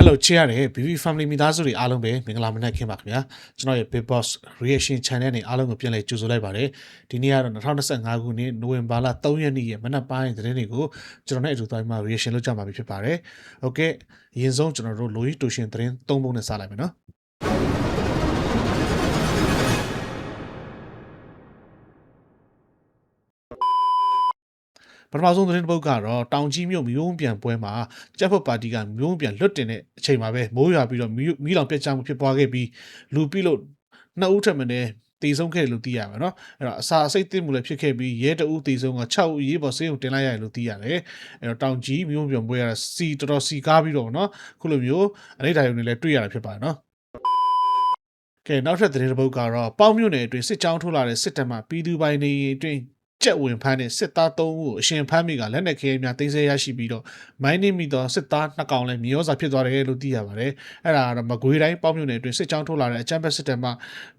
Hello ချစ်ရတဲ့ BB Family မိသားစုတွေအားလုံးပဲမင်္ဂလာမနက်ခင်းပါခင်ဗျာကျွန်တော်ရဲ့ Big Boss Reaction Channel နဲ့အားလုံးကိုပြန်လည်ကြိုဆိုလိုက်ပါတယ်ဒီနေ့ကတော့2025ခုနှစ်နိုဝင်ဘာလ3ရက်နေ့ရဲ့မနက်ပိုင်းသတင်းတွေကိုကျွန်တော်နဲ့အတူတိုင်းမှာ reaction လုပ်ကြမှာဖြစ်ပါတယ်ဟုတ်ကဲ့အရင်ဆုံးကျွန်တော်တို့လိုရီတူရှင်သတင်း၃ပုံနဲ့စလိုက်မယ်နော် ပထမဆုံးသတင်းတစ်ပုဒ်ကတော့တောင်ကြီးမြို့မျိုးပြန်ပွဲမှာကြက်ဖက်ပါတီကမျိုးပြန်လွတ်တင်တဲ့အချိန်မှာပဲမိုးရွာပြီးတော့မီးလောင်ပြတ်ကျမှုဖြစ်ပွားခဲ့ပြီးလူပြီးလို့နှစ်ဦးထပ်မံနဲ့တေဆုံးခဲ့တယ်လို့သိရပါတော့အဲ့တော့အစာအစိတ်သိမှုလည်းဖြစ်ခဲ့ပြီးရဲတအူးတေဆုံးက6ဦးရေးပေါ်ဆေးရုံတင်လိုက်ရတယ်လို့သိရတယ်အဲ့တော့တောင်ကြီးမျိုးပြန်ပွဲကစီတော်တော်စီကားပြီးတော့เนาะခုလိုမျိုးအနိဋ္ဌာယုံတွေလည်းတွေ့ရတာဖြစ်ပါတယ်เนาะကဲနောက်ထပ်သတင်းတစ်ပုဒ်ကတော့ပေါင်းမြို့နယ်အတွင်းစစ်ကြောင်းထိုးလာတဲ့စစ်တပ်မှပြည်သူပိုင်းနေအတွင်း ကြက်ဝင်ဖမ်းတဲ့စစ်သား3ဦးကိုအရှင်ဖမ်းမိကလက်နက်ခဲများတင်ဆက်ရရှိပြီးတော့မိုင်းနေမိသောစစ်သား2ကောင်လည်းမြေဩဇာဖြစ်သွားတယ်လို့သိရပါတယ်။အဲ့ဒါကတော့မကွေးတိုင်းပေါင်းမြို့နယ်အတွင်းစစ်ကြောင်းထိုးလာတဲ့အကြမ်းဖက်စစ်တပ်မှ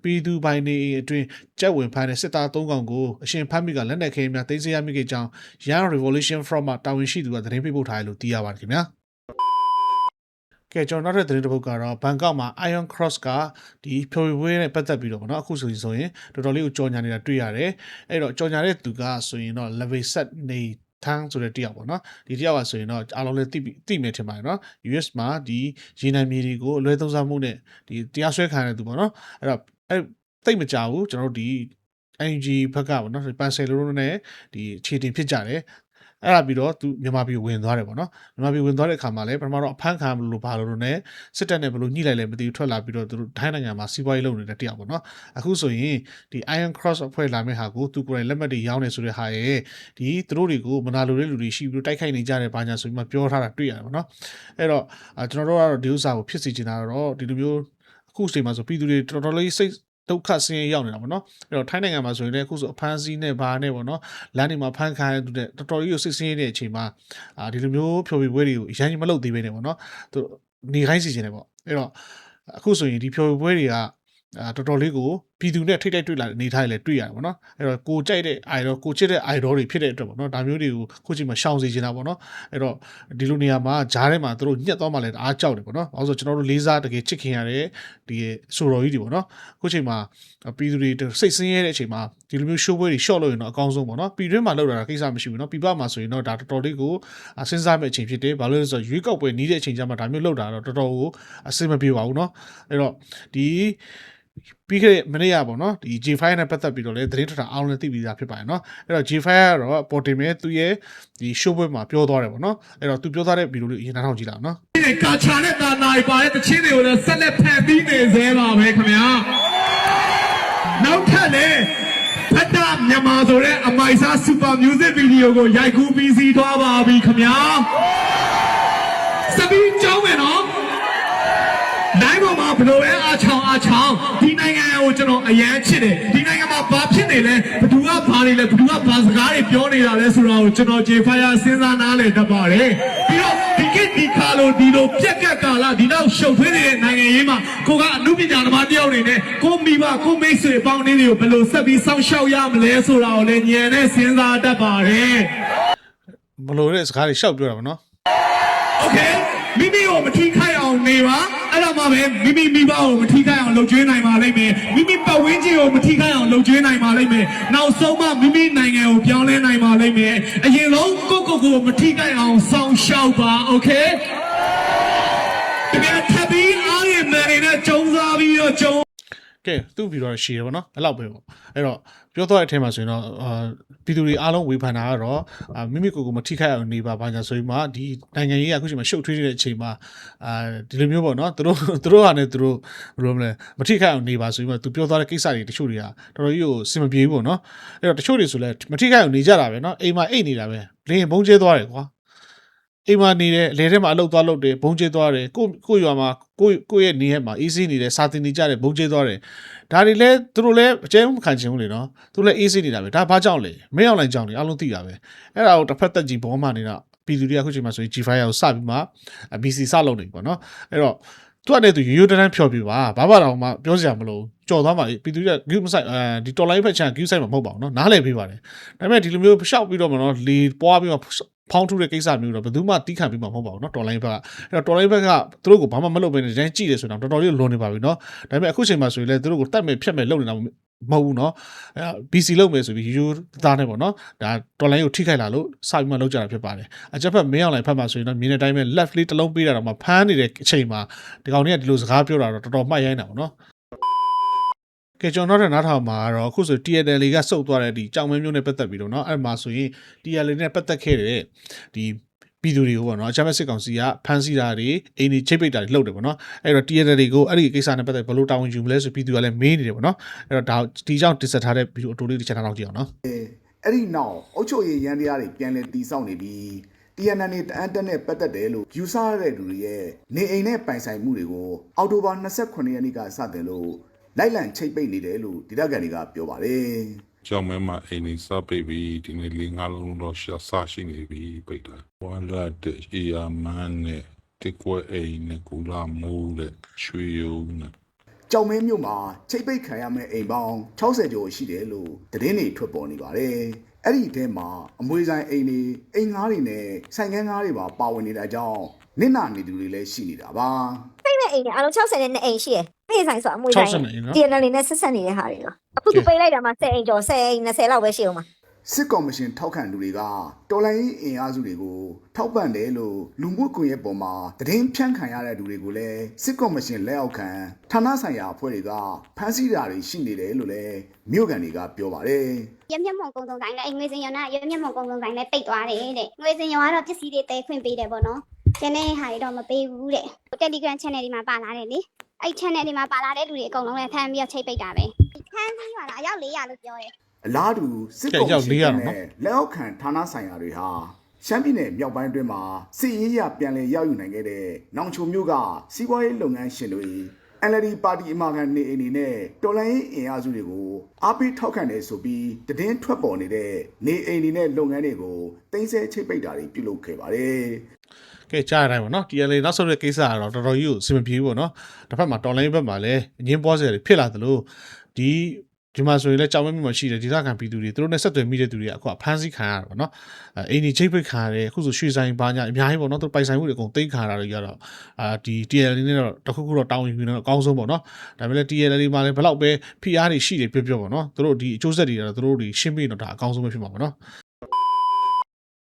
ပြည်သူပိုင်းနေအတွင်းကြက်ဝင်ဖမ်းတဲ့စစ်သား3ကောင်ကိုအရှင်ဖမ်းမိကလက်နက်ခဲများတင်ဆက်ရမိခဲ့ကြောင်း Young Revolution Front မှတာဝန်ရှိသူကသတင်းပေးပို့ထားတယ်လို့သိရပါတယ်ခင်ဗျာ။ ကဲကျွန်တော်နောက်ထပ်သတင်းတစ်ပုဒ်ကတော့ဘန်ကောက်မှာ Iron Cross ကဒီဖြိုဝေးနဲ့ပတ်သက်ပြီးတော့ဗောနော်အခုဆိုရင်ဆိုရင်တော်တော်လေးကိုကြော်ညာနေတာတွေ့ရတယ်အဲ့တော့ကြော်ညာတဲ့သူကဆိုရင်တော့ level set နေထန်းဆိုတဲ့တယောက်ပေါ့နော်ဒီတယောက်ကဆိုရင်တော့အားလုံးလည်းသိပြီသိမယ်ထင်ပါတယ်နော် US မှာဒီရေနံမြေတွေကိုအလွဲသုံးစားမှုနဲ့ဒီတရားစွဲခံရတဲ့သူပေါ့နော်အဲ့တော့အဲ့သိမကြဘူးကျွန်တော်တို့ဒီ NG ဘက်ကပေါ့နော်ပန်ဆယ်လိုနဲ့ဒီခြေတင်ဖြစ်ကြတယ် အဲ့ဒါပြီးတော့သူမြန်မာပြည်ဝင်သွားတယ်ပေါ့နော်မြန်မာပြည်ဝင်သွားတဲ့အခါမှာလည်းပထမတော့အဖမ်းခံမလို့ဘာလို့လို့ ਨੇ စစ်တပ်နဲ့ဘလို့ညှိလိုက်လဲမသိဘူးထွက်လာပြီးတော့သူတို့ထိုင်းနိုင်ငံမှာစီးပွားရေးလုပ်နေတဲ့တရားပေါ့နော်အခုဆိုရင်ဒီ Iron Cross အဖွဲ့လာမယ့်ဟာကိုသူကိုယ်တိုင်လက်မှတ်တွေရောင်းနေဆိုတဲ့ဟာရဲ့ဒီသူတို့တွေကိုမနာလိုတဲ့လူတွေရှိပြီးတော့တိုက်ခိုက်နေကြတယ်ဘာညာဆိုပြီးမှပြောထားတာတွေ့ရတယ်ပေါ့နော်အဲ့တော့ကျွန်တော်တို့ကတော့ဒီဥစ္စာကိုဖြစ်စီချင်တာတော့ဒီလိုမျိုးအခုချိန်မှာဆိုပြည်သူတွေတော်တော်လေးစိတ် ဒုက္ခဆင်းရဲရောက်နေတာပေါ့နော်အဲ့တော့ထိုင်းနိုင်ငံမှာဆိုရင်လည်းအခုဆိုအဖမ်းဆီးနဲ့ဘာနဲ့ပေါ့နော်လမ်းတွေမှာဖမ်းခံရတဲ့တော်တော်ကြီးကိုစိတ်ဆင်းရဲတဲ့အချိန်မှာအာဒီလိုမျိုးဖြိုပြပွဲတွေကိုအရင်မလုပ်သေးဘဲနဲ့ပေါ့နော်သူနေခိုင်းစီခြင်းတယ်ပေါ့အဲ့တော့အခုဆိုရင်ဒီဖြိုပြပွဲတွေကအာတော်တော်လေးကို ပြည်သူနဲ့ထိတိုက်တွေ့လာတဲ့အနေထားတွေလည်းတွေ့ရတယ်ပေါ့နော်အဲ့တော့ကိုကြိုက်တဲ့ idol ကိုချစ်တဲ့ idol တွေဖြစ်တဲ့အတွက်ပေါ့နော်ဒါမျိုးတွေကိုခုချိန်မှာရှောင်စီနေတာပေါ့နော်အဲ့တော့ဒီလိုနေရာမှာဂျားထဲမှာသူတို့ညှက်သွားမှလည်းအားကြောက်တယ်ပေါ့နော်ဘာလို့ဆိုကျွန်တော်တို့လေးစားတကယ်ချစ်ခင်ရတဲ့ဒီဆိုတော်ကြီးတွေပေါ့နော်ခုချိန်မှာပြည်သူတွေစိတ်ဆင်းရဲတဲ့အချိန်မှာဒီလိုမျိုးရှိုးပွဲတွေရှော့လို့ရင်တော့အကောင်းဆုံးပေါ့နော်ပြည်တွင်းမှာလောက်တာကိစ္စမရှိဘူးနော်ပြည်ပမှာဆိုရင်တော့ဒါတော်တော်လေးကိုစဉ်းစားမဲ့အချိန်ဖြစ်တယ်ဘာလို့လဲဆိုတော့ရွေးကောက်ပွဲနီးတဲ့အချိန်ကျမှဒါမျိုးလောက်တာတော့တော်တော်ကိုအဆင်မပြေပါဘူးနော်အဲ့တော့ဒီ ပြီးခဲ့တဲ့မနေ့ကပေါ့နော်ဒီ J5 နဲ့ပတ်သက်ပြီးတော့လည်းသတင်းထတာအောင်လည်းသိပြီးသားဖြစ်ပါတယ်နော်အဲ့တော့ J5 ကတော့ပေါ်တင်မဲ့သူ့ရဲ့ဒီ show ပွဲမှာပြောသွားတယ်ပေါ့နော်အဲ့တော့သူပြောသွားတဲ့ဗီဒီယိုလေးအရင်နားထောင်ကြည့်လာအောင်နော်ဒီကာချာနဲ့တာနာရီပါတဲ့တချင်းတွေကိုလည်းဆက်လက်ဖန်ပြီးနေသေးပါပဲခင်ဗျာနောက်ထပ်လည်းဖတ်တာမြန်မာဆိုတဲ့အမိုက်စား super music video ကိုရိုက်ကူးပြီးစီးသွားပါပြီခင်ဗျာစပီးကြောင်းမယ်နော်နိုင်ပေါ်မှာဘယ်လိုလဲ ချောင်းဒီနိုင်ငံကိုကျွန်တော်အယမ်းချစ်တယ်ဒီနိုင်ငံမှာဘာဖြစ်နေလဲဘသူကဘာနေလဲဘသူကဘာစကားတွေပြောနေတာလဲဆိုတာကိုကျွန်တော် J-Fire စဉ်းစားနားလည်တတ်ပါတယ်ပြီးတော့ဒီကိဒီခါလိုဒီလိုပြက်ကက်ကာလဒီလောက်ရှုပ်ထွေးနေတဲ့နိုင်ငံရေးမှာကိုကအမှုပညာသမားတယောက်အနေနဲ့ကိုမိဘကိုမိတ်ဆွေပေါင်းနေတွေကိုဘယ်လိုဆက်ပြီးစောင့်ရှောက်ရမလဲဆိုတာကိုလည်းညံနဲ့စဉ်းစားတတ်ပါတယ်မလို့တဲ့စကားတွေရှောက်ပြောတာပါနော် Okay မိမိကိုမထိခိုက်အောင်နေပါ အဲ့တော့မှပဲမိမိမိဘကိုမထိခိုက်အောင်လုပ်ကျွေးနိုင်ပါလိမ့်မယ်မိမိပတ်ဝန်းကျင်ကိုမထိခိုက်အောင်လုပ်ကျွေးနိုင်ပါလိမ့်မယ်နောက်ဆုံးမှမိမိနိုင်ငံကိုပြောင်းလဲနိုင်ပါလိမ့်မယ်အရင်ဆုံးကိုယ့်ကိုယ်ကိုမထိခိုက်အောင်စောင့်ရှောက်ပါโอเคတကယ်ထပ်ပြီးအားရမယ်နေနဲ့ကြုံစားပြီးတော့ကြုံ ကဲသူ့ဗီဒီယိုရှည်တယ်ပေါ့နော်အဲ့လောက်ပဲပေါ့အဲ့တော့ပြောသွားတဲ့အထက်မှာဆိုရင်တော့အာပြည်သူတွေအားလုံးဝေဖန်တာကတော့အာမိမိကိုယ်ကိုမထိခိုက်အောင်နေပါဘာညာဆိုရင်မှဒီနိုင်ငံရေးကအခုချိန်မှာရှုပ်ထွေးနေတဲ့အချိန်မှာအာဒီလိုမျိုးပေါ့နော်သူတို့သူတို့ဟာနဲ့သူတို့ဘယ်လိုမလဲမထိခိုက်အောင်နေပါဆိုပြီးမှသူပြောသွားတဲ့ကိစ္စတွေတချို့တွေကတော်တော်ကြီးကိုစင်မပြေဘူးပေါ့နော်အဲ့တော့တချို့တွေဆိုလဲမထိခိုက်အောင်နေကြတာပဲနော်အိမ်မှာအိတ်နေတာပဲလင်းဘုံကျဲသွားတယ်ကွာ အိမ်မှာနေတယ်အလဲထဲမှာအလုပ်သွားလုပ်တယ်ဘုံကျဲသွားတယ်ကိုကိုရွာမှာကိုကိုရဲ့နေရက်မှာ easy နေတယ်စာတင်နေကြတယ်ဘုံကျဲသွားတယ်ဒါတွေလဲသူတို့လဲအကျဲမခံချင်ဘူးလေနော်သူလဲ easy နေတာပဲဒါဘာကြောင့်လဲမင်းအောင်လိုက်ကြောင့်လေအလုံးသိတာပဲအဲ့ဒါကိုတစ်ဖက်သက်ကြီးဘောမှနေတာပြည်သူတွေကအခုချိန်မှာဆိုရင် G5 ကိုစပြီးမှ BC စလုပ်နေပြီပေါ့နော်အဲ့တော့ သူကလည်းသူရိုးရိုးတန်းတန်းဖြော်ပြပါဘာမှတော့မှပြောစရာမလိုကြော်သွားပါပြည်သူက view မဆိုင်အဲဒီတော်လိုင်းဖက်ချန် view ဆိုင်မှာမဟုတ်ပါဘူးเนาะနားလည်ပေးပါတယ်ဒါပေမဲ့ဒီလိုမျိုးရှောက်ပြီးတော့မနော်လေပွားပြီးတော့ဖောင်းထုတဲ့ကိစ္စမျိုးတော့ဘယ်သူမှတီးခံပြီးမှာမဟုတ်ပါဘူးเนาะတော်လိုင်းဘက်ကအဲ့တော့တော်လိုင်းဘက်ကသူတို့ကိုဘာမှမလုပ်ဘဲနဲ့တိုင်းကြည့်တယ်ဆိုတော့တော်တော်လေးလွန်နေပါပြီเนาะဒါပေမဲ့အခုချိန်မှာဆိုရင်လည်းသူတို့ကိုတတ်မဲ့ဖြတ်မဲ့လုပ်နေတာ မဟုတ်ဘူးเนาะအဲ BC လုပ်မယ်ဆိုပြီးရိုးသားနေပေါ့เนาะဒါတော်လိုင်းကိုထိခိုက်လာလို့စပြီးမှလုပ်ကြတာဖြစ်ပါတယ်အချက်ဖက်မင်းအောင်လိုင်းဖက်မှာဆိုရင်တော့မြင်တဲ့အတိုင်းပဲ left လေးတစ်လုံးပေးတာတော့မှဖမ်းနေတဲ့အချိန်မှာဒီကောင်တွေကဒီလိုစကားပြောတာတော့တော်တော်မှတ်ရိုင်းတာပေါ့เนาะ ကဲကျွန်တော်တို့နားထောင်မှာကတော့အခုဆို TNL ကစုပ်သွားတဲ့ဒီကြောင်မဲမျိုးနဲ့ပတ်သက်ပြီးတော့เนาะအဲ့မှာဆိုရင် TNL နဲ့ပတ်သက်ခဲ့တဲ့ဒီ ပြည်သူတွေကိုပေါ့နော်အချမ်းမဲ့စစ်ကောင်စီကဖမ်းဆီးတာတွေအိမ်ကြီးချိတ်ပိတ်တာတွေလုပ်တယ်ပေါ့နော်အဲ့တော့ TNL တွေကိုအဲ့ဒီကိစ္စနဲ့ပတ်သက်ဘယ်လိုတာဝန်ယူမလဲဆိုပြည်သူကလည်းမေးနေတယ်ပေါ့နော်အဲ့တော့ဒါဒီကြောင့်တင်ဆက်ထားတဲ့ဗီဒီယိုအတူလေးတစ်ချက်ထောက်ကြည့်အောင်နော်အဲ့ဒီနောက်အုတ်ချုပ်ရေးရန်တရားတွေပြန်လည်တီဆောက်နေပြီး TNN နဲ့တအန်တက်နဲ့ပတ်သက်တယ်လို့ယူဆရတဲ့လူတွေရဲ့နေအိမ်နဲ့ပိုင်ဆိုင်မှုတွေကိုအောက်တိုဘာ28ရက်နေ့ကစတင်လို့လိုက်လံချိတ်ပိတ်နေတယ်လို့ဒေသခံတွေကပြောပါတယ် ကြောင်မဲမှာအိမ်နေစပိတ်ပြီးဒီနေ့လေးငါးလုံးတော့ရှာစရှိနေပြီပိတ်တာဝါလာတဲ့အေယာမန်နဲ့တစ်ကွက်အိမ်နဲ့ကူလာမိုးတဲ့ချွေယုံနဲ့။ကြောင်မဲမြို့မှာချိတ်ပိတ်ခံရမယ့်အိမ်ပေါင်း60ကျော်ရှိတယ်လို့သတင်းတွေထွက်ပေါ်နေပါတယ်။အဲ့ဒီအထဲမှာအမွေဆိုင်အိမ်တွေအိမ်ငါးတွေနဲ့ဆိုင်ကန်းငါးတွေပါပါဝင်နေတာကြောင့်နစ်နာနေသူတွေလည်းရှိနေတာပါ။ပိတ်မဲ့အိမ်တွေအားလုံး60နဲ့2အိမ်ရှိရယ် ပိတ်ဆိုင်ဆိုအမွေဆိုင်60နဲ့နော် TNL နဲ့ဆက်ဆက်နေတဲ့ဟာတွေနော်အခုသူပိတ်လိုက်တာမှ10အိမ်ကျော်10အိမ်20လောက်ပဲရှိအောင်ပါစစ်ကော်မရှင်ထောက်ခံသူတွေကတော်လိုင်းရေးအင်အားစုတွေကိုထောက်ပံ့တယ်လို့လူမှုကွန်ရက်ပေါ်မှာသတင်းဖြန့်ခံရတဲ့သူတွေကိုလည်းစစ်ကော်မရှင်လက်အောက်ခံဌာနဆိုင်ရာအဖွဲ့တွေကဖမ်းဆီးတာတွေရှိနေတယ်လို့လည်းမြို့ကန်တွေကပြောပါတယ်ရမျက်မှောင်ကုန်းဆုံးဆိုင်လည်းအဲ့ငွေစင်ရုံကရမျက်မှောင်ကုန်းဆုံးဆိုင်လည်းပိတ်သွားတယ်တဲ့ငွေစင်ရုံကတော့ပစ္စည်းတွေတဲခွင့်ပေးတယ်ပေါ့နော်ကျန်တဲ့ဟာတွေတော့မပေးဘူးတဲ့ Telegram channel ဒီမှာပါလာတယ်လေ အဲ့ channel ဒီမှာပါလာတဲ့လူတွေအကုန်လုံးလည်းဖမ်းပြီးတော့ချိတ်ပိတ်တာပဲဖမ်းပြီးပါလားအယောက်400လို့ပြောတယ်အလားတူစစ်ကော်မကြောက်ရှင်လေးရတော့နော်နဲ့လက်အောက်ခံဌာနဆိုင်ရာတွေဟာရှမ်းပြည်နယ်မြောက်ပိုင်းအတွင်းမှာစစ်ရေးရပြန်လည်ရောက်ယူနိုင်ခဲ့တဲ့နောင်ချိုမြို့ကစီးပွားရေးလုပ်ငန်းရှင်တွေ NLD ပါတီအမာခံနေအိမ်တွေနဲ့တော်လိုင်းရေးအင်အားစုတွေကိုအားပေးထောက်ခံတယ်ဆိုပြီးတည်င်းထွက်ပေါ်နေတဲ့နေအိမ်တွေနဲ့လုပ်ငန်းတွေကိုတင်ဆက်ချိတ်ပိတ်တာတွေပြုလုပ်ခဲ့ပါတယ် ကဲကြားရတိုင်းပေါ့နော် TNL နောက်ဆုံးတဲ့ကိစ္စကတော့တော်တော်ကြီးကိုအဆင်မပြေဘူးပေါ့နော်တစ်ဖက်မှာတော်လိုင်းဘက်မှာလည်းအငင်းပွားစရာတွေဖြစ်လာသလိုဒီဒီမှာဆိုရင်လည်းကြောင်မဲမြို့မှာရှိတဲ့ဒေသခံပြည်သူတွေသူတို့နဲ့ဆက်သွယ်မိတဲ့သူတွေကအခုကဖမ်းဆီးခံရတာပေါ့နော်အဲအိမ်ကြီးချိတ်ပိတ်ခံရတယ်အခုဆိုရွှေဆိုင်ဘာညာအများကြီးပေါ့နော်သူပိုင်ဆိုင်မှုတွေအကုန်သိမ်းခံရတာတွေကြတော့အာဒီ TNL နဲ့တော့တခုခုတော့တောင်းယူပြီးတော့အကောင်းဆုံးပေါ့နော်ဒါပေမဲ့လည်း TNL မှာလည်းဘယ်လောက်ပဲ PR တွေရှိတယ်ပြောပြောပေါ့နော်သူတို့ဒီအကျိုးဆက်တွေကတော့သူတို့တွေရှင်းပြီးတော့ဒါအကောင်းဆုံးပဲဖြစ်မှာပေါ့နော်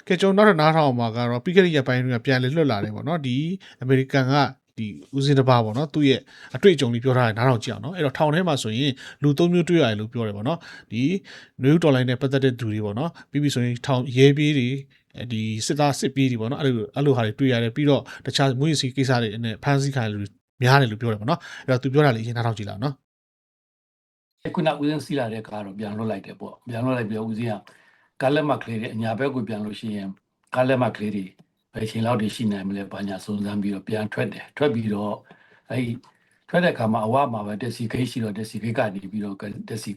ကဲကျွန်တော်နောက်ထပ်နားထောင်မှာကတော့ပြီးခဲ့တဲ့ရက်ပိုင်းတွေကပြန်လေလွတ်လာတယ်ပေါ့နော်ဒီအမေရိကန်ကဒီဦးစင်းတစ်ပါးပေါ့နော်သူ့ရဲ့အတွေ့အကြုံလေးပြောထားတယ်နားထောင်ကြည့်အောင်နော်အဲ့တော့ထောင်ထဲမှာဆိုရင်လူသုံးမျိုးတွေ့ရတယ်လို့ပြောတယ်ပေါ့နော်ဒီနယူးဒေါ်လာနဲ့ပတ်သက်တဲ့သူတွေပေါ့နော်ပြီးပြီဆိုရင်ထောင်ရဲပြေးတွေအဲဒီစစ်သားစစ်ပြေးတွေပေါ့နော်အဲ့လိုအဲ့လိုဟာတွေတွေ့ရတယ်ပြီးတော့တခြားမွေးစီကိစ္စတွေနဲ့ဖမ်းဆီးခံရလူများတယ်လို့ပြောတယ်ပေါ့နော်အဲ့တော့သူပြောတာလေးအရင်နားထောင်ကြည့်လာအောင်နော်ခုနဦးစင်းစီးလာတဲ့ကားတော့ပြန်လွတ်လိုက်တယ်ပေါ့ပြန်လွတ်လိုက်ပြီးတော့ဦးစင်းက ကားလက်မှတ်ကလေးတွေအညာဘက်ကိုပြန်လို့ရှိရင်ကားလက်မှတ်ကလေးတွေဘယ်ချိန်လောက်တွေရှိနိုင်မလဲဘာညာစုံစမ်းပြီးတော့ပြန်ထွက်တယ်ထွက်ပြီးတော့အဲဒီထွက်တဲ့အခါမှာအဝမှာပဲတက်စီခိတ်ရှိတော့တက်စီခိတ်ကနေပြီးတော့တက်စီ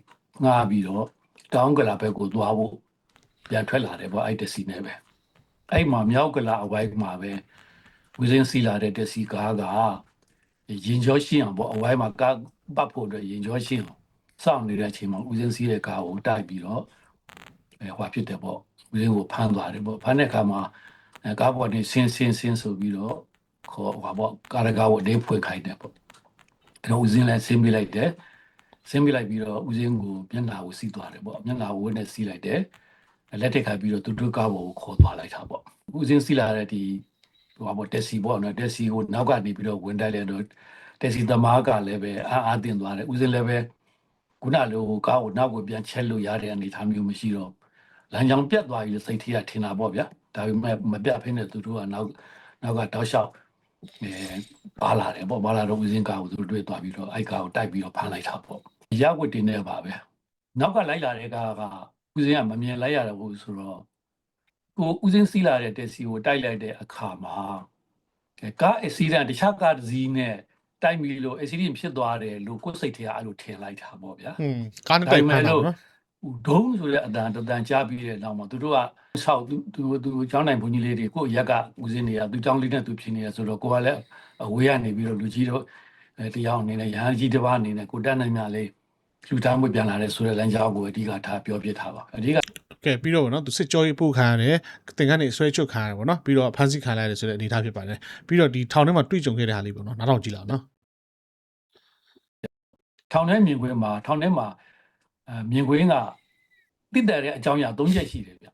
ငှားပြီးတော့တောင်းကလာဘက်ကိုသွားဖို့ပြန်ထွက်လာတယ်ပေါ့အဲ့တက်စီနဲ့ပဲအဲ့မှာမြောက်ကလာအဝိုင်းမှာပဲဦးစင်းစီးလာတဲ့တက်စီကားကရင်ကျော်ရှင်းအောင်ပေါ့အဝိုင်းမှာကားပတ်ဖို့အတွက်ရင်ကျော်ရှင်းအောင်စောင့်နေတဲ့အချိန်မှာဦးစင်းစီးတဲ့ကားကိုတိုက်ပြီးတော့အဲ ဟွာဖြစ်တယ်ပေါ့ဦးစင်းကိုဖမ်းသွားတယ်ပေါ့ဖမ်းတဲ့အခါမှာအဲကားပေါ်နေဆင်းဆင်းဆင်းဆိုပြီးတော့ခေါ်ဟွာပေါ့ကားရကားကိုလေးဖွင့်ခိုင်းတယ်ပေါ့အဲတော့ဦးစင်းလည်းဆင်းပြလိုက်တယ်ဆင်းပြလိုက်ပြီးတော့ဦးစင်းကိုမျက်နှာကိုစီးသွားတယ်ပေါ့မျက်နှာကိုဝတ်နဲ့စီးလိုက်တယ်လက်ထက်ခါပြီးတော့သူတို့ကားပေါ်ကိုခေါ်သွားလိုက်တာပေါ့ဦးစင်းစီးလာတဲ့ဒီဟွာပေါ့တက်စီပေါ့နော်တက်စီကိုနောက်ကနေပြီးတော့ဝင်တိုက်လိုက်တော့တက်စီသမားကလည်းပဲအားအားတင်သွားတယ်ဦးစင်းလည်းပဲခုနလိုကားကိုနောက်ကိုပြန်ချက်လို့ရတဲ့အနေအထားမျိုးမရှိတော့ လမ်းကြောင်းပြတ်သွားပြီလို့စိတ်ထဲကထင်တာပေါ့ဗျာဒါပေမဲ့မပြတ်ဖိနဲ့သူတို့ကနောက်နောက်ကတောက်လျှောက်အဲပါလာတယ်ပေါ့ပါလာတော့ဦးစင်းကားကိုသူတို့တွေ့သွားပြီးတော့အဲ့ကားကိုတိုက်ပြီးတော့ဖမ်းလိုက်တာပေါ့ရဝတ်တင်နေပါပဲနောက်ကလိုက်လာတဲ့ကားကဦးစင်းကမမြင်လိုက်ရတော့ဘူးဆိုတော့ကိုဦးစင်းစီးလာတဲ့တက်စီကိုတိုက်လိုက်တဲ့အခါမှာအဲကားအက်ဆီဒန့်တခြားကားတစ်စီးနဲ့တိုက်ပြီးလို့အက်ဆီဒန့်ဖြစ်သွားတယ်လို့ကိုယ်စိတ်ထဲကအဲ့လိုထင်လိုက်တာပေါ့ဗျာဟွန်းကားနဲ့တိုက်ဖမ်းတာပေါ့နော်ဟို ဒုံးဆိုတဲ့အတန်တတန်ကြားပြီးတဲ့နောက်မှာသူတို့ကဆောက်သူသူသူကျောင်းနိုင်ဘုန်းကြီးလေးတွေကိုယ့်ရက်ကဦးစင်းတွေကသူကျောင်းလေးနဲ့သူဖြစ်နေရဆိုတော့ကိုကလည်းအဝေးကနေပြီးတော့လူကြီးတို့အဲတရားအနေနဲ့ရဟန်းကြီးတစ်ပါးအနေနဲ့ကိုတက်နိုင်မြလေးလူသားမှုပြန်လာတဲ့ဆိုတဲ့လမ်းကြောင်းကိုအဓိကထားပြောပြထားပါအဓိကကဲပြီးတော့ဗောနော်သူစစ်ကြောရေးပို့ခံရတယ်တင်ကနေဆွဲချုပ်ခံရတယ်ဗောနော်ပြီးတော့ဖမ်းဆီးခံလိုက်ရတယ်ဆိုတဲ့အနေအထားဖြစ်ပါတယ်ပြီးတော့ဒီထောင်ထဲမှာတွေ့ကြုံခဲ့တဲ့ဟာလေးဗောနော်နားထောင်ကြည့်လောက်နော်ထောင်ထဲမြင်ကွင်းမှာထောင်ထဲမှာ အဲမြင်ကွင်းကတိတက်တဲ့အကြောင်းအရာ၃ချက်ရှိတယ်ဗျ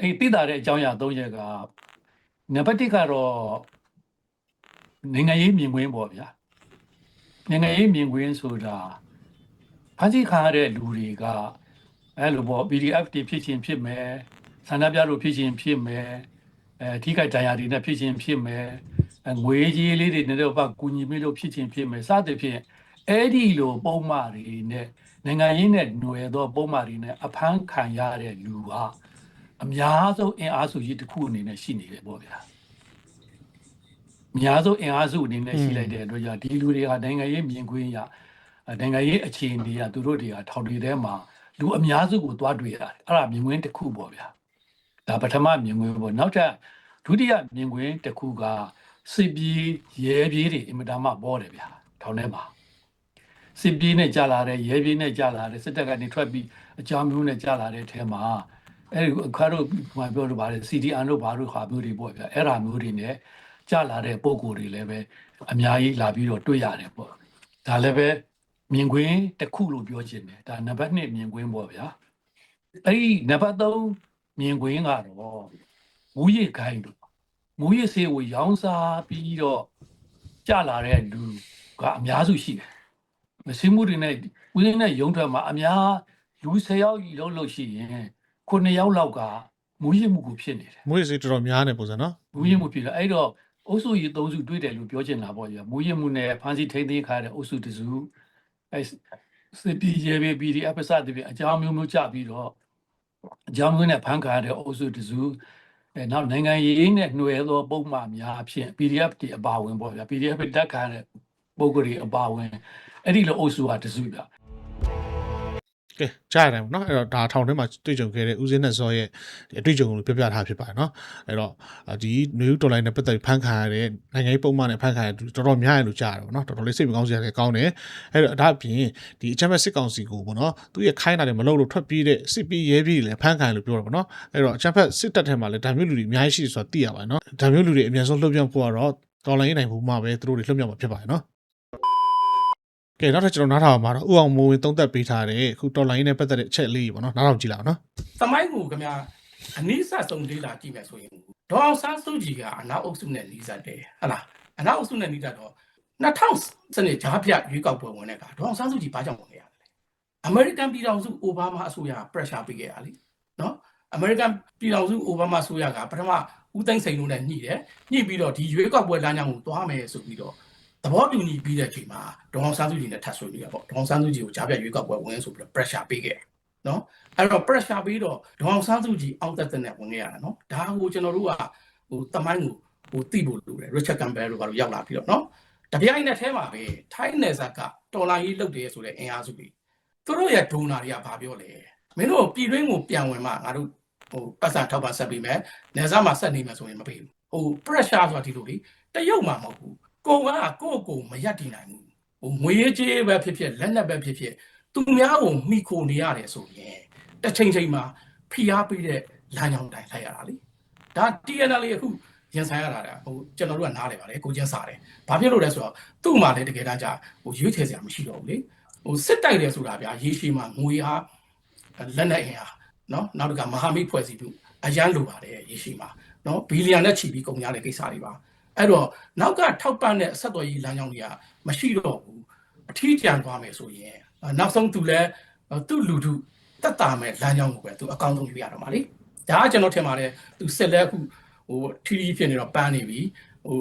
အဲ့တိတက်တဲ့အကြောင်းအရာ၃ချက်ကနံပါတ်၁ကတော့နိုင်ငံရေးမြင်ကွင်းပေါ့ဗျာနိုင်ငံရေးမြင်ကွင်းဆိုတာဖမ်းဆီးခံရတဲ့လူတွေကအဲ့လိုပေါ့ PDF တွေဖြစ်ချင်းဖြစ်မယ်ဆန္ဒပြလို့ဖြစ်ချင်းဖြစ်မယ်အဲထိခိုက်ဒဏ်ရာတွေနဲ့ဖြစ်ချင်းဖြစ်မယ်အဲငွေကြီးလေးတွေနဲ့တော့ပါကူညီမိလို့ဖြစ်ချင်းဖြစ်မယ်စသဖြင့် အဲ့ဒီလိုပုံမှန်တွေနဲ့နိုင်ငံရေးနဲ့ຫນွယ်သောပုံမှန်တွေနဲ့အဖမ်းခံရတဲ့လူကအများဆုံးအင်အားစုကြီးတစ်ခုအနေနဲ့ရှိနေတယ်ပေါ့ဗျာအများဆုံးအင်အားစုအနေနဲ့ရှိလိုက်တဲ့အတွက်ကြောင့်ဒီလူတွေကနိုင်ငံရေးမြင်ကွင်းရအဲနိုင်ငံရေးအခြေအနေရသူတို့တွေကထောင်တွေထဲမှာလူအများစုကိုသွားတွေ့ရတယ်အဲ့ဒါမြင်ကွင်းတစ်ခုပေါ့ဗျာဒါပထမမြင်ကွင်းပေါ့နောက်ထပ်ဒုတိယမြင်ကွင်းတစ်ခုကစစ်ပြေးရဲပြေးတွေအင်မတန်မှပေါ်တယ်ဗျာထောင်ထဲမှာ စစ်ပြေးနဲ့ကြာလာတဲ့ရဲပြေးနဲ့ကြာလာတဲ့စစ်တပ်ကနေထွက်ပြီးအကြောင်းမျိုးနဲ့ကြာလာတဲ့အထဲမှာအဲ့ဒီအခါတို့ဘာပြောလို့ပါတယ် CDN တို့ဘာလို့ခါမျိုးတွေပေါ့ဗျာအဲ့ဒါမျိုးတွေနဲ့ကြာလာတဲ့ပုံကိုယ်တွေလည်းပဲအများကြီးလာပြီးတော့တွေ့ရတယ်ပေါ့ဒါလည်းပဲမြင်ကွင်းတစ်ခုလို့ပြောချင်တယ်ဒါနံပါတ်1မြင်ကွင်းပေါ့ဗျာအဲ့ဒီနံပါတ်3မြင်ကွင်းကတော့မူရစ်ခိုင်းတို့မူရစ်ဆေးကိုရောင်းစားပြီးတော့ကြာလာတဲ့လူကအများစုရှိတယ် မစင်းမှုတွေနဲ့ဦးစင်းနဲ့ရုံးထွက်မှာအများလူ10ယောက်ကြီးလုံးလို့ရှိရင်9ယောက်လောက်ကမူရစ်မှုကိုဖြစ်နေတယ်မွေးစိတော်တော်များနေပုံစံနော်မူရစ်မှုဖြစ်တယ်အဲ့တော့အုပ်စုကြီးသုံးစုတွေ့တယ်လို့ပြောချင်တာပေါ့ကြာမူရစ်မှုနဲ့ဖမ်းဆီးထိန်းသိမ်းခါတဲ့အုပ်စုတစုအဲ့စစ်ပီရဲဘီ PDF စတဲ့ပြင်အကြောင်းမျိုးမျိုးကြပြီးတော့အကြောင်းမျိုးနဲ့ဖမ်းခါရတဲ့အုပ်စုတစုအဲနောက်နိုင်ငံရေးနဲ့ຫນွယ်သောပုံမှန်များအဖြစ် PDF တွေအပါဝင်ပေါ့ဗျာ PDF တက်ခါတဲ့ပုံကိုယ်တွေအပါဝင် အဲ့ဒီလိုအုပ်စုကတစုဗျကဲကြားရတယ်ပေါ့နော်အဲ့တော့ဒါထောင်ထဲမှာတွေ့ကြုံခဲ့တဲ့ဦးစင်းနဲ့စောရဲ့ဒီအတွေ့အကြုံကိုပြောပြထားဖြစ်ပါတယ်နော်အဲ့တော့အာဒီနယူးတော်လိုင်းနဲ့ပတ်သက်ပြီးဖန်ခံရတဲ့နိုင်ငံရေးပုံမှန်နဲ့ဖန်ခံရတဲ့သူတော်တော်များတယ်လို့ကြားရတယ်ပေါ့နော်တော်တော်လေးစိတ်မကောင်းစရာလည်းကောင်းတယ်အဲ့တော့ဒါအပြင်ဒီအချမ်းဘက်စစ်ကောင်စီကိုပေါ့နော်သူရဲ့ခိုင်းတာတွေမလုပ်လို့ထွက်ပြေးတဲ့စစ်ပြေးရဲပြေးတွေလည်းဖန်ခံရလို့ပြောတာပေါ့နော်အဲ့တော့အချမ်းဘက်စစ်တပ်ထဲမှာလည်းဒါမျိုးလူတွေအများကြီးရှိတယ်ဆိုတာသိရပါတယ်နော်ဒါမျိုးလူတွေအများဆုံးလှုပ်ပြောင်းဖို့ကတော့တော်လိုင်းနိုင်ဖို့မှပဲသူတို့တွေလှုပ်ပြောင်းမှာဖြစ်ပါတယ်နော် ကဲနောက်ထပ်ကျွန်တော်နားထောင်မှာတော့ဥအောင်မိုးဝင်သုံးသက်ပေးထားတဲ့အခုတော်လိုင်းနဲ့ပတ်သက်တဲ့အချက်လေးပေါ့နော်နားထောင်ကြည့်လောက်နော်သမိုင်းကိုခင်ဗျာအနည်းဆက်ဆုံးလေးလာကြည့်မယ်ဆိုရင်ဒေါအောင်ဆန်းစုကြည်ကအနောက်အုပ်စုနဲ့နှီးစပ်တယ်ဟဟလားအနောက်အုပ်စုနဲ့နှီးစပ်တော့2000စနစ်ဂျားပြရွေးကောက်ပွဲဝင်တဲ့အခါဒေါအောင်ဆန်းစုကြည်ဘာကြောင့်ဝင်ခဲ့ရလဲအမေရိကန်ပြည်ထောင်စုအိုဘားမားအစိုးရက pressure ပေးခဲ့ရလေနော်အမေရိကန်ပြည်ထောင်စုအိုဘားမားအစိုးရကပထမဦးသိန်းစိန်တို့နဲ့ညှိတယ်ညှိပြီးတော့ဒီရွေးကောက်ပွဲလမ်းကြောင်းကိုသွားမယ်ဆိုပြီးတော့ သဘောတူညီပြီးတဲ့အချိန်မှာဒေါအောင်ဆန်းစုကြည်နဲ့ထပ်ဆွေးနွေးရပေါ့ဒေါအောင်ဆန်းစုကြည်ကိုဂျားပြရွေးကောက်ပွဲဝင်ဆိုပြီးတော့ pressure ပေးခဲ့တယ်နော်အဲ့တော့ pressure ပြီးတော့ဒေါအောင်ဆန်းစုကြည်အောက်သက်သက်နဲ့ဝင်ခဲ့ရတာနော်ဒါကိုကျွန်တော်တို့ကဟိုတမိုင်းကိုဟိုသိဖို့လိုတယ် Richard Campbell တို့ကတော့ရောက်လာပြီးတော့နော်တပြိုင်နက်တည်းမှာပဲထိုင်းနယ်စပ်ကတော်လိုင်းကြီးလုတ်တယ်ဆိုတဲ့အင်အားစုတွေသူတို့ရဲ့ဒိုနာတွေကဘာပြောလဲမင်းတို့ပြည်တွင်းကိုပြန်ဝင်မှငါတို့ဟိုပတ်စံထောက်ပံ့ဆက်ပေးမယ်နယ်စပ်မှာဆက်နေမယ်ဆိုရင်မပေးဘူးဟို pressure ဆိုတာဒီလိုလေတရုတ်မှာမဟုတ်ဘူး ကိုကကိုယ့်ကိုယ်မရက်တည်နိုင်ဘူးဟိုငွေရေးကြေးပဲဖြစ်ဖြစ်လက်နက်ပဲဖြစ်ဖြစ်သူများကိုမိခိုနေရတယ်ဆိုရင်တစ်ချိန်ချိန်မှာဖိအားပေးတဲ့လမ်းကြောင်းတိုင်းလိုက်ရတာလေဒါ TNL အခုရင်ဆိုင်ရတာဟိုကျွန်တော်တို့ကနားလေပါလေကိုချင်းစားတယ်ဘာဖြစ်လို့လဲဆိုတော့သူ့မှာလည်းတကယ်တမ်းကျဟိုရွေးချယ်စရာမရှိတော့ဘူးလေဟိုစစ်တိုက်တယ်ဆိုတာဗျာရေရှည်မှာငွေဟာလက်နက်အင်အားနော်နောက်တစ်ခါမဟာမိတ်ဖွဲ့စည်းမှုအရန်လိုပါတယ်ရေရှည်မှာနော်ဘီလီယံနဲ့ချီပြီးကုန်ကြတဲ့ကိစ္စတွေပါ အဲ့တော့နောက်ကထောက်ပံ့တဲ့အဆက်တော်ကြီးလမ်းကြောင်းတွေကမရှိတော့ဘူးအထီးကျန်သွားမယ်ဆိုရင်နောက်ဆုံးသူလည်းသူ့လူထုတက်တာမဲ့လမ်းကြောင်းကိုပဲသူအကောင်းဆုံးယူရတော့မှာလေဒါကကျွန်တော်ထင်ပါတယ်သူဆက်လက်အခုဟိုထီထီဖြစ်နေတော့ပန်းနေပြီဟို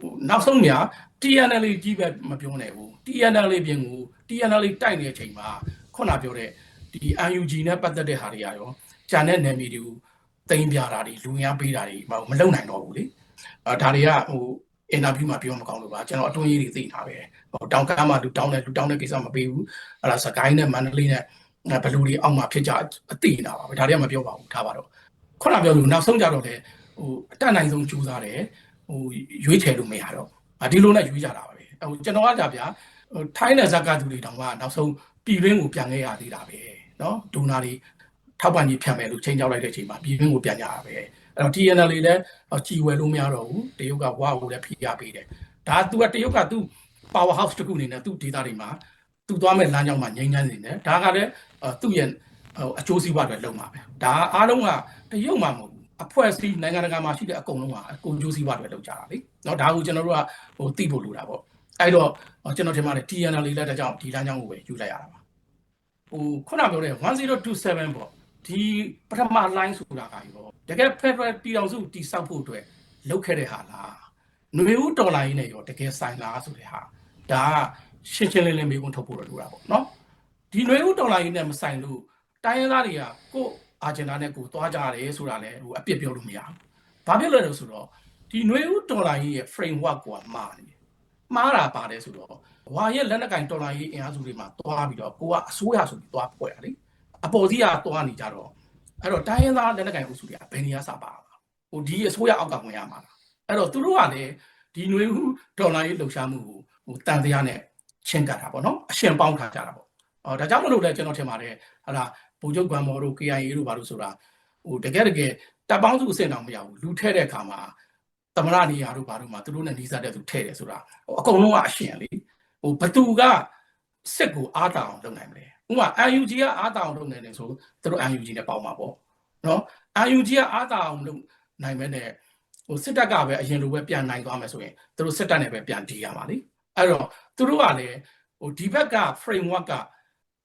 ဟိုနောက်ဆုံးညာ TNL ကြီးပဲမပြောနိုင်ဘူး TNL ပြင်ကို TNL တိုက်နေတဲ့အချိန်မှာခုနပြောတဲ့ဒီ UNG နဲ့ပတ်သက်တဲ့ဟာတွေရရောဂျန်တဲ့နယ်မြေတွေကိုတင်ပြတာတွေလူငန်းပေးတာတွေမမလုံနိုင်တော့ဘူးလေ အဲဒါတွေကဟိုအင်တာဗျူးမှာပြောမကောင်းလို့ပါကျွန်တော်အတွင်းရေးတွေသိထားပဲဟိုတောင်ကမ်းမှာလူတောင်းတယ်လူတောင်းတဲ့ကိစ္စမပေးဘူးအဲ့ဒါစကိုင်းနဲ့မန္တလေးနဲ့ ဘလူတွေအောက်မှာဖြစ်ကြအသိနေတာပါပဲဒါတွေကမပြောပါဘူးထားပါတော့ခုနပြောလို့နောက်ဆုံးကြတော့လေဟိုအတက်နိုင်ဆုံးကြိုးစားတယ်ဟ ဟိုရွေးချယ်လို့မရတော့အဒီလိုနဲ့ရွေးကြတာပါပဲဟိုကျွန်တော်ကကြဗျာဟိုထိုင်းနယ်ဇက်ကသူတွေတောင်မှနောက်ဆုံးပြည်ရင်းကိုပြန်ခဲ့ရသေးတာပဲเนาะဒိုနာတွေထောက်ပံ့ကြီးဖြတ်မယ်လို့ချိန်ကြောက်လိုက်တဲ့အချိန်မှာပြည်ရင်းကိုပြန်ကြတာပဲ အဲ့တော့ TNL လေးလည်းကြည်ဝယ်လို့မရတော့ဘူးတရုတ်ကဝါကိုလည်းဖိရပေးတယ်ဒါ तू ကတရုတ်က तू power house တခုအနေနဲ့သူ့ဒေတာတွေမှာသူသွားမဲ့လမ်းကြောင်းမှာငြိမ်းချမ်းနေတယ်ဒါကလည်းသူ့ရဲ့ဟိုအကျိုးစီးပွားတွေလုံမှာပဲဒါအားလုံးကတရုတ်မှမဟုတ်ဘူးအဖွဲ့အစည်းနိုင်ငံတကာမှာရှိတဲ့အကုန်လုံးကအကုန်ကျိုးစီးပွားတွေလုံကြတာလေเนาะဒါကိုကျွန်တော်တို့ကဟိုသိဖို့လိုတာပေါ့အဲ့တော့ကျွန်တော်ထင်ပါတယ် TNL လေးလည်းတကြောင်ဒီလမ်းကြောင်းကိုပဲယူလိုက်ရတာပါဟိုခုနပြောတဲ့1027ပေါ့ ဒီပထမ line ဆိုတာကရောတကယ် Federal ပြည်အောင်စုတည်ဆောက်ဖို့အတွက်လုပ်ခဲ့တဲ့ဟာလားနွေဦးဒေါ်လာရင်းနဲ့ရောတကယ်ဆိုင်လားဆိုတဲ့ဟာဒါကရှင်းရှင်းလင်းလင်းမေးခွန်းထုတ်ဖို့လိုတာပေါ့နော်ဒီနွေဦးဒေါ်လာရင်းနဲ့မဆိုင်လို့တိုင်းရင်းသားတွေကကို့အာဂျင်နာနဲ့ကိုသွားကြရတယ်ဆိုတာလည်းဟိုအပြစ်ပြောလို့မရဘူးဘာဖြစ်လဲလို့ဆိုတော့ဒီနွေဦးဒေါ်လာရင်းရဲ့ framework ကမှားနေတယ်မှားတာပါတယ်ဆိုတော့ဝါရဲ့လက်နက်ကင်ဒေါ်လာရင်းအင်အားစုတွေမှာသွားပြီးတော့ကိုကအစိုးရဆိုပြီးသွားဖွဲ့တာလေ အပေါ်စီးကသွားနေကြတော့အဲ့တော့တိုင်းရင်းသားလက်နက်ကင်အုပ်စုတွေကဘယ်နေရာစပါလား။ဟိုဒီအစိုးရအောက်ကဝင်ရမှာလား။အဲ့တော့သူတို့ကလည်းဒီຫນွေဦးဒေါ်လာရင်းလှုပ်ရှားမှုကိုဟိုတန်တရားနဲ့ချင်းကတ်တာပေါ့နော်အရှင်ပေါင်းထားကြတာပေါ့အော်ဒါကြောင့်မလို့လဲကျွန်တော်ထင်ပါတယ်ဟာလားဗိုလ်ချုပ်ကွမ်မော်တို့ KIA တို့ဘာလို့ဆိုတာဟိုတကယ်တကယ်တပ်ပေါင်းစုအဆင့်တောင်မရဘူးလူထဲတဲ့အခါမှာသမရနေရာတို့ဘာတို့မှာသူတို့နဲ့နှီးစားတဲ့သူထဲတယ်ဆိုတာဟိုအကုန်လုံးကအရှင်လေဟိုဘသူကစစ်ကိုအားတောင်လုပ်နိုင်မလဲ ဥပမာ UNG ကအားတောင်လုပ်နိုင်တယ်ဆိုသူတို့ UNG နဲ့ပေါင်းမှာပေါ့နော် UNG ကအားတောင်လုပ်နိုင်မဲ့နဲ့ဟိုစစ်တပ်ကပဲအရင်လိုပဲပြန်နိုင်သွားမယ်ဆိုရင်သူတို့စစ်တပ်နဲ့ပဲပြန်တီးရမှာလေအဲ့တော့သူတို့ကလည်းဟိုဒီဘက်က framework က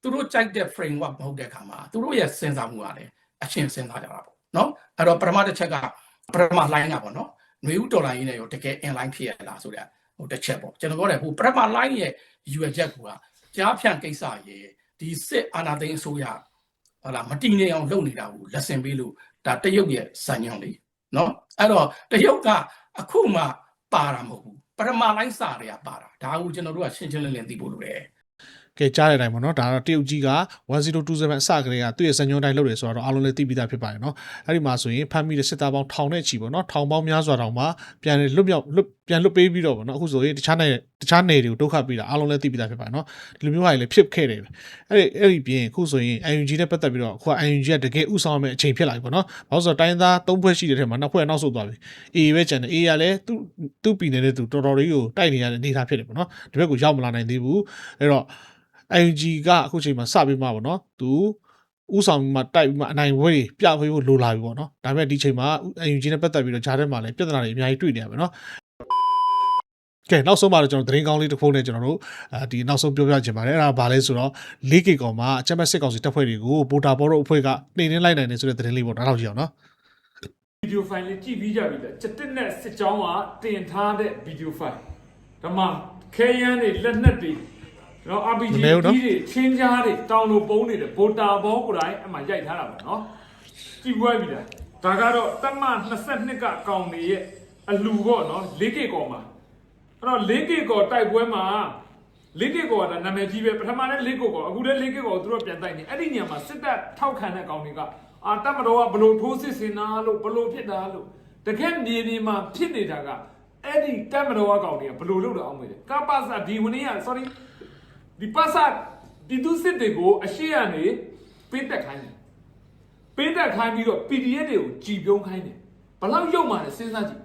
သူတို့ကြိုက်တဲ့ framework မဟုတ်တဲ့အခါမှာသူတို့ရဲ့စဉ်းစားမှုကလည်းအချင်းစဉ်းစားကြတာပေါ့နော်အဲ့တော့ပထမတစ်ချက်ကပထမ line ကပေါ့နော်ຫນွေဦးဒေါ်လာရင်းနဲ့ရောတကယ် in line ဖြစ်ရလားဆိုတဲ့ဟိုတစ်ချက်ပေါ့ကျွန်တော်ပြောတယ်ဟိုပထမ line ရဲ့ UL ချက်ကကြားဖြန့်ကိစ္စရေ ဒီစစ်အာဏာသိမ်းအစိုးရဟုတ်လားမတည်ငြိမ်အောင်လုပ်နေတာကိုလက်ဆင်ပေးလို့ဒါတရုတ်ရဲ့ဇာညောင်းလေးနော်အဲ့တော့တရုတ်ကအခုမှပါတာမဟုတ်ဘူးပထမ line စာတွေကပါတာဒါကိုကျွန်တော်တို့ကရှင်းရှင်းလင်းလင်းသိဖို့လိုတယ် ကဲကြားတဲ့အတိုင်းပေါ့နော်ဒါကတော့တရုတ်ကြီးက1027အစကတည်းကသူ့ရဲ့စံညွှန်းတိုင်းလုပ်တယ်ဆိုတော့အားလုံးလည်းသိပြီးသားဖြစ်ပါတယ်နော်အဲ့ဒီမှာဆိုရင်ဖမ်းမိတဲ့စစ်သားပေါင်းထောင်နဲ့ချီပေါ့နော်ထောင်ပေါင်းများစွာတောင်မှပြန်လွတ်မြောက်လွတ်ပြန်လွတ်ပေးပြီးတော့ပေါ့နော်အခုဆိုရင်တခြားနယ်တခြားနယ်တွေကိုဒုက္ခပေးတာအားလုံးလည်းသိပြီးသားဖြစ်ပါတယ်နော်ဒီလိုမျိုးဟာတွေလည်းဖြစ်ခဲ့တယ်အဲ့ဒီအဲ့ဒီပြင်အခုဆိုရင် UNG နဲ့ပတ်သက်ပြီးတော့အခုက UNG ကတကယ်ဥဆောင်မဲ့အချိန်ဖြစ်လာပြီပေါ့နော်ဘာလို့ဆိုတော့တိုင်းသား၃ဖွဲ့ရှိတဲ့ထဲမှာနှစ်ဖွဲ့နောက်ဆုတ်သွားပြီ AA ပဲကျန်တယ် AA ကလည်းသူ့သူ့ပြည်နယ်နဲ့သူတော်တော်လေးကိုတိုက်နေရတဲ့အနေအထားဖြစ်တယ်ပေါ့နော်ဒီဘက်ကိုရောက်မလာနိုင်သေးဘူးအဲ့တော့ ING ကအခုချိန်မှာစပြီးမှပေါ့နော်သူဥဆောင်ပြီးမှတိုက်ပြီးမှအနိုင်ဝဲတွေပြပေးဖို့လိုလာပြီပေါ့နော်ဒါပေမဲ့ဒီချိန်မှာ ING နဲ့ပတ်သက်ပြီးတော့ဂျားထဲမှာလည်းပြဿနာတွေအများကြီးတွေ့နေရပါမယ်နော်ကဲနောက်ဆုံးမှာတော့ကျွန်တော်သတင်းကောင်းလေးတစ်ခုနဲ့ကျွန်တော်တို့အဲဒီနောက်ဆုံးပြောပြချင်ပါတယ်အဲ့ဒါဘာလဲဆိုတော့ 4K ကောင်မှာအချက်မဲ့စစ်ကောင်စီတပ်ဖွဲ့တွေကိုပိုတာဘောတို့အဖွဲ့ကနှိမ်နှင်းလိုက်နိုင်တယ်ဆိုတဲ့သတင်းလေးပေါ့နောက်တော့ကြည့်အောင်နော်ဗီဒီယိုဖိုင်လေးကြည့်ပြီးကြပြီလားချက်တက်နဲ့စစ်ကြောင်းကတင်ထားတဲ့ဗီဒီယိုဖိုင်ဒါမှခဲယမ်းတွေလက်နက်တွေ နော် RPG မလဲဘူးနော်ကြီးတွေချင်းကြားတွေတောင်လိုပုံးနေတယ်ဗိုတာဘောကိုယ်တိုင်အမှရိုက်ထားတာပါနော်ကြည့်ပွဲပြီလားဒါကတော့တမ22ကအကောင်တွေရဲ့အလူပေါ့နော် 4K ကောင်မှာအဲ့တော့ 4K ကောင်တိုက်ပွဲမှာ 4K ကောင်ကဒါနာမည်ကြီးပဲပထမလည်း 4K ကောင်အခုလည်း 4K ကောင်ကိုသူတို့ပြန်တိုက်နေအဲ့ဒီညမှာစစ်တပ်ထောက်ခံတဲ့ကောင်တွေကအာတမတော်ကဘလို့ထိုးစစ်စင်တာလို့ဘလို့ဖြစ်တာလို့တကယ်မြေပြင်မှာဖြစ်နေတာကအဲ့ဒီတမတော်ကကောင်တွေကဘလို့လုပ်တော့အောင်မေးတယ်ကပ္ပစဒီဝနီက sorry ဒီပစဒီသူစစ်တွေကိုအရှိရနေပေးတက်ခိုင်းတယ်ပေးတက်ခိုင်းပြီးတော့ PDF တွေကိုကြည်ပြုံးခိုင်းတယ်ဘလောက်ရုပ်မှလည်းစဉ်းစားကြည့်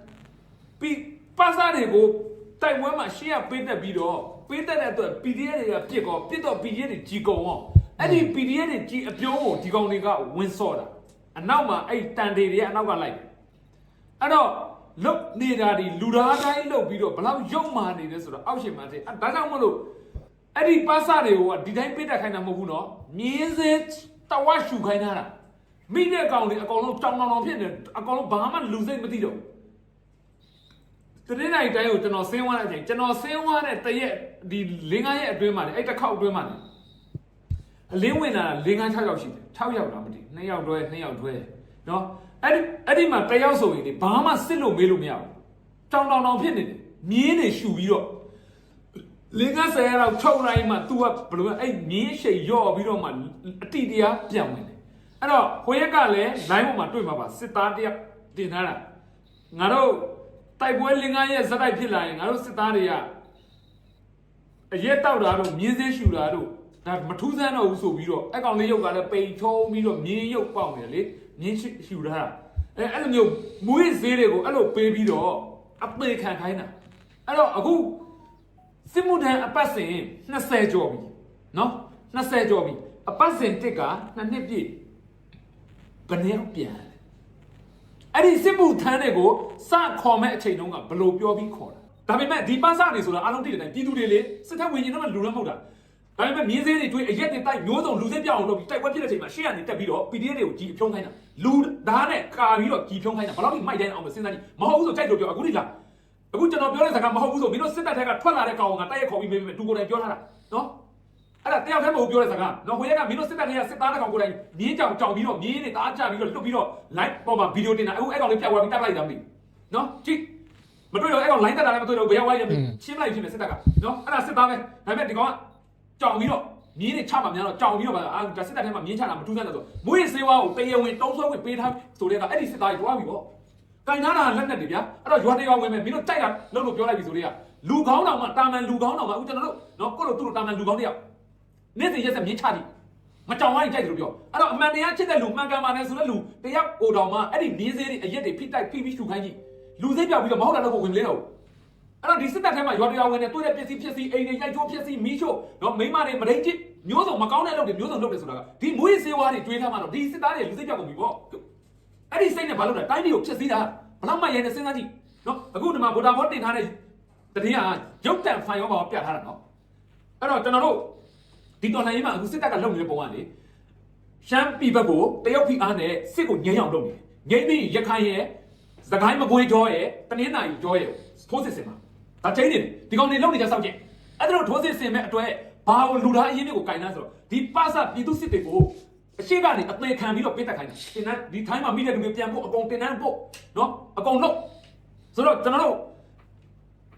ပြီးပစတွေကိုတိုက်ပွဲမှာရှေ့ကပေးတက်ပြီးတော့ပေးတက်တဲ့အတွက် PDF တွေကပြစ်ကောပြစ်တော့ PDF တွေကြီးကုန်အောင်အဲ့ဒီ PDF တွေကြီးအပြုံးကိုဒီကောင်တွေကဝင်းစော့တာအနောက်မှာအဲ့တန်တွေတွေကအနောက်ကလိုက်တယ်အဲ့တော့လုတ်နေတာဒီလူသားတိုင်းလုတ်ပြီးတော့ဘလောက်ရုပ်မာနေလဲဆိုတော့အောက်ရှင်မှတဲ့ဒါကြောင့်မလို့ အဲ့ဒီပါစတွေကိုကဒီတိုင်းပေးတက်ခိုင်းတာမဟုတ်ဘူးနော်မြင်းစေတဝါရှူခိုင်းတာမိတဲ့ကောင်တွေအကောင်လုံးတောင်တောင်တောင်ဖြစ်နေအကောင်လုံးဘာမှလူစိတ်မသိတော့ဘူးတနေ့တိုင်းတိုင်းကိုကျွန်တော်ဆင်းဝါတဲ့အချိန်ကျွန်တော်ဆင်းဝါတဲ့တရက်ဒီ၄၅ရက်အတွင်းမှာလေအဲ့တစ်ခေါက်အတွင်းမှာလေအလင်းဝင်လာ၄၅6ယောက်ရှိတယ်6ယောက်လားမသိ2ယောက်တွဲ2ယောက်တွဲနော်အဲ့ဒီအဲ့ဒီမှာတယောက်ဆိုရင်ဒီဘာမှစစ်လို့မေးလို့မရဘူးတောင်တောင်တောင်ဖြစ်နေတယ်မြင်းတွေရှူပြီးတော့ လင်းကဆယ်ရောက်ချုပ်လိုက်မှ तू ကဘယ်လိုလဲအဲ့မြင်းရှိန်ရော့ပြီးတော့မှအတိတရားပြန်ဝင်တယ်အဲ့တော့ဟိုရက်ကလည်း line ပေါ်မှာတွေ့မှာပါစစ်သားတယောက်တင်ထားတာငါတို့တတိုက်ပွဲလင်္ကာရဲ့ဇက်တိုက်ဖြစ်လာရင်ငါတို့စစ်သားတွေကအရက်တောက်တာတို့မြင်းစင်းရှူတာတို့ဒါမထူးဆန်းတော့ဘူးဆိုပြီးတော့အကောင်လေးရုပ်ကလည်းပိန်ချုံပြီးတော့မြင်းရုပ်ပေါက်နေတယ်လေမြင်းရှူတာအဲအဲ့လိုမျိုးမွေးဈေးတွေကိုအဲ့လိုပေးပြီးတော့အပေခံခိုင်းတာအဲ့တော့အခု စစ်မှုထမ်းအပတ်စဉ်20ကျော်ပြီနော်20ကျော်ပြီအပတ်စဉ်တစ်ကနှစ်နှစ်ပြည့်ဘယ်နှစ်ယောက်ပြန်လဲအဲ့ဒီစစ်မှုထမ်းတွေကိုစခေါ်မဲ့အချိန်တုန်းကဘယ်လို့ပြောပြီးခေါ်တာဒါပေမဲ့ဒီပတ်စနေဆိုတာအလုံးတိတဲ့တိုင်းပြည်သူတွေလေစစ်တပ်ဝင်ရင်တော့လူတော့မဟုတ်တာဒါပေမဲ့မြင်းစင်းတွေတွေ့အရက်တွေတိုက်မျိုးစုံလူစင်းပြောင်းအောင်လုပ်ပြီးတိုက်ပွဲဖြစ်တဲ့အချိန်မှာရှေ့ကနေတက်ပြီးတော့ PDF တွေကိုကြီးအဖြုံးခိုင်းတာလူဓာတ်နဲ့ကာပြီးတော့ကြီးဖြုံးခိုင်းတာဘယ်တော့မှမိုက်တိုင်းအောင်မစဉ်းစားကြည့်မဟုတ်ဘူးဆိုကြိုက်လို့ပြောအခုဒီလား အခုကျွန်တော်ပြောတဲ့စကားမဟုတ်ဘူးဆိုမင်းတို့စစ်တပ်ထက်ကထွက်လာတဲ့ကောင်ကတိုက်ရိုက်ခေါ်ပြီးမေးမေးတူကိုယ်တိုင်ပြောထားတာနော်အဲ့ဒါတယောက်တည်းမဟုတ်ပြောတဲ့စကားနော်ဟိုရက်ကမင်းတို့စစ်တပ်တွေကစစ်သားတစ်ကောင်ကိုယ်တိုင်မြင်းကြောင်ကြောင်ပြီးတော့မြင်းတွေတားချပြီးတော့လွတ်ပြီးတော့ live ပေါ်မှာဗီဒီယိုတင်တာအခုအဲ့ကောင်လေးပြတ်သွားပြီးတက်လိုက်တာမသိဘူးနော်ကြည့်မတွေ့တော့အဲ့ကောင် line တက်တာလည်းမတွေ့တော့ဘယ်ရောက်ဝိုင်းရမလဲရှင်းလိုက်ဖြစ်နေစစ်တပ်ကနော်အဲ့ဒါစစ်သားပဲဒါပေမဲ့ဒီကောင်ကကြောင်ပြီးတော့မြင်းတွေချမှများတော့ကြောင်ပြီးတော့ဗာအာဒါစစ်တပ်ထဲမှာမြင်းချတာမထူးဆန်းတယ်ဆိုမွေးစေဝါကိုတရားဝင်တုံးဆွဲဝင်ပေးထားဆိုတဲ့ကအဲ့ဒီစစ်သားကြီးတွားပြီပေါ့ ကန်ထားတာလက်နဲ့တွေဗျာအဲ့တော့ရွာတရားဝင်မယ်မင်းတို့ကြိုက်တာလို့လို့ပြောလိုက်ပြီဆိုတဲ့ကလူကောင်းတော်မှတာမန်လူကောင်းတော်မှအခုကျွန်တော်တို့နော်ကိုလိုသူ့လိုတာမန်လူကောင်းတယောက်နေ့စဉ်ရက်ဆက်မြင်းချသည်မကြောင်ဝိုင်းကြိုက်တယ်လို့ပြောအဲ့တော့အမှန်တရားချစ်တဲ့လူမှန်ကန်ပါတယ်ဆိုတဲ့လူတယောက်ကိုတောင်မှအဲ့ဒီမြင်းစေးတွေအရက်တွေဖိတိုက်ဖိပြီးရှူခိုင်းကြည့်လူစိတ်ပြောက်ပြီးတော့မဟုတ်တာတော့ကိုဝင်မလဲတော့အဲ့တော့ဒီစစ်တပ်ထဲမှာရွာတရားဝင်နေတွေ့တဲ့ပစ္စည်းဖြစ်စီအိမ်တွေရိုက်ချိုးဖြစ်စီမီးချို့နော်မိမတွေမဒိတ်ချစ်မျိုးစုံမကောင်းတဲ့လုပ်တွေမျိုးစုံလုပ်တယ်ဆိုတာကဒီမွေးစေးဝါးတွေတွေးထားမှတော့ဒီစစ်သားတွေလူစိတ်ပြောက်ကုန်ပြီပေါ့ အဲ့ဒီစိတ်နဲ့ဘာလုပ်လဲတိုင်းပြည်ကိုဖြစ်စည်းတာဘလောက်မှရိုင်းနေစဉ်းစားကြည့်နော်အခုဒီမှာဗိုလ်တာဘောတင်ထားတဲ့တတိယရုပ်တံဖိုင်ရောပါပြထားတာနော်အဲ့တော့ကျွန်တော်တို့ဒီတော်လှန်ရေးမှာအခုစစ်တပ်ကလုပ်နေတဲ့ပုံကလေရှမ်းပြည်ဘက်ကိုတရုတ်ဖိအားနဲ့စစ်ကိုငြိမ်းအောင်လုပ်နေတယ်ငြိမ်းပြီးရခိုင်ရဲ့သခိုင်းမကွေးကြောရဲ့တနင်္သာရီကြောရဲ့ထိုးစစ်စင်မှာဒါချင်းနေတယ်ဒီကောင်တွေလုပ်နေကြစောက်ကျင်အဲ့ဒါတို့ထိုးစစ်စင်မဲ့အတွက်ဘာကိုလူသားအရင်တွေကိုကင်နှမ်းဆိုတော့ဒီပါစပြည်သူစစ်တွေကို အရှိကနေအသေးခံပြီးတော့ပိတ်တက်ခိုင်းတယ်တင်နန်းဒီထိုင်းမှာမိတဲ့လူတွေပြန်ဖို့အကုန်တင်နန်းဖို့နော်အကုန်လုပ်ဆိုတော့ကျွန်တော်တို့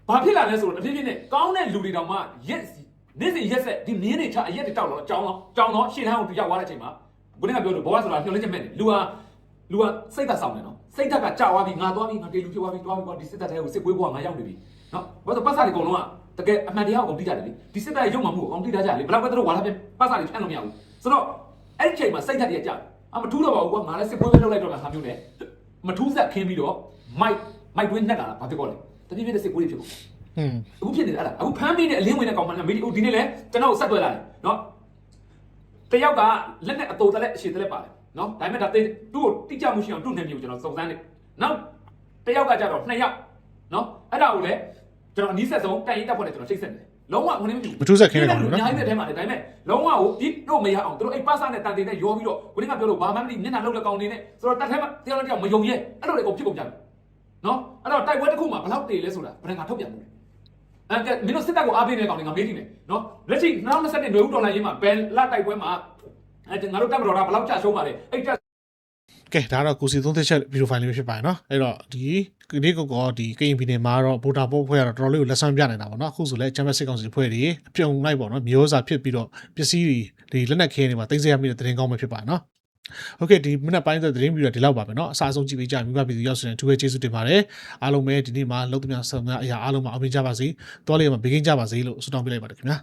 ဘာဖြစ်လာလဲဆိုတော့တဖြည်းဖြည်းနဲ့ကောင်းတဲ့လူတွေတောင်မှရက်နေ့စဉ်ရက်ဆက်ဒီမြင်းတွေချအရက်တွေတောက်တော့အကြောင်းတော့ကြောင်းတော့ရှေ့တန်းကိုရောက်သွားတဲ့အချိန်မှာဘုရားကပြောလို့ဘဝဆိုတာညှို့လက်ချက်မဲ့တယ်လူဟာလူဟာစိတ်သက်ဆောင်တယ်နော်စိတ်သက်ကကြာသွားပြီငါသွားပြီငါတေလူဖြစ်သွားပြီသွားပြီကွာဒီစစ်တပ်ထဲကိုစစ်ပွဲဘဝငါရောက်နေပြီနော်ဘာလို့ပတ်စာတွေအကုန်လုံးကတကယ်အမှန်တရားကိုအကုန်သိကြတယ်လေဒီစစ်တပ်ရဲ့ရုပ်မှမှုကိုအကုန်သိထားကြတယ်လေဘယ်လောက်ပဲသူတို့ဝါလာပြပတ်စာတွေဖြန့်လို့မရဘူးဆိုတော့ အဲ့ဒီချိန်မှာစိတ်သက်တွေကကြာအမထူးတော့ပါဘူးကွာငါလည်းစစ်ပွဲပဲလုပ်လိုက်တော့ငါဟာမျိုးနဲ့မထူးဆက်ခင်းပြီးတော့မိုက်မိုက်တွင်းနဲ့လာတာဘာဖြစ်ကောလဲတပြည့်ပြည့်နဲ့စစ်ပွဲတွေဖြစ်ကုန်อืมအခုဖြစ်နေတာအဲ့ဒါအခုဖမ်းပြီးတဲ့အလင်းဝင်တဲ့ကောင်မလေးမီဒီဒီနေ့လဲကျွန်တော်ဆက်သွယ်လာတယ်နော်တယောက်ကလက်နဲ့အတူတလက်အရှိတလက်ပါတယ်နော်ဒါပေမဲ့ဒါသူ့ကိုတိကျမှုရှိအောင်သူ့နေမျိုးကျွန်တော်စုံစမ်းနေနောက်တယောက်ကကြတော့နှစ်ယောက်နော်အဲ့ဒါကိုလည်းကျွန်တော်အနီးဆက်ဆုံးတိုင်ရင်တက်ဖွဲ့နဲ့ကျွန်တော်ချိတ်ဆက်နေတယ် လုံးဝဝင်နေမဖြစ်ဘူးမထူးဆက်ခင်းတဲ့ကောင်လို့အများနော်ကြီးတဲ့ထဲမှာလေဒါပေမဲ့လုံးဝကိုပြစ်တော့မရအောင်သူတို့အဲ့ပါစာနဲ့တန်တင်နဲ့ရောပြီးတော့ကိုင်းကပြောလို့ဘာမှမသိမျက်နှာလောက်တဲ့ကောင်နေနဲ့ဆိုတော့တက်ထဲမှာတယောက်နဲ့တယောက်မယုံရဲအဲ့လိုလေကုန်ဖြစ်ကုန်ကြတယ်နော်အဲ့တော့တိုက်ပွဲတစ်ခုမှာဘယ်လောက်တည်လဲဆိုတာဘယ်ငါထုတ်ပြန်မှုလဲအဲ့ကမင်းတို့စစ်တပ်ကိုအားပေးနေတဲ့ကောင်တွေငါမေးကြည့်မယ်နော်လက်ရှိ2021နွေဦးဒေါ်လာရင်းမှာဘယ်လတိုက်ပွဲမှာအဲ့ငါတို့တက်မတော်တာဘယ်လောက်ကြာရှုံးပါလဲအဲ့တ က် ကဲဒါတော့ကိုစီသုံးသက်ချက်ဗီဒီယိုဖိုင်လေးပဲဖြစ်ပါတယ်เนาะအဲ့တော့ဒီဒီနေ့ကောဒီကရင်ပြည်နယ်မှာတော့ဗိုတာပို့ဖွဲ့ရတော့တော်တော်လေးကိုလက်ဆန်းပြနေတာပေါ့เนาะအခုဆိုလဲချမ်းမစစ်ကောင်စီဖွဲ့တွေအပြုံလိုက်ပေါ့เนาะမျိုးစားဖြစ်ပြီးတော့ပစ္စည်းတွေဒီလက်နက်ခဲတွေမှာတင်ဆက်ရမိတဲ့သတင်းကောင်းပဲဖြစ်ပါတယ်เนาะโอเคဒီမနက်ပိုင်းတဲ့သတင်းပြီးတော့ဒီလောက်ပါပဲเนาะအစားဆုံးကြည့်ပေးကြမိဘပြည်သူရောက်စတဲ့သူပဲကျေးဇူးတင်ပါတယ်အားလုံးပဲဒီနေ့မှာလုံးသမျှဆုံများအရာအားလုံးမှာအောင်မြင်ကြပါစေတောလေးမှာဘေးကင်းကြပါစေလို့ဆုတောင်းပေးလိုက်ပါတယ်ခင်ဗျာ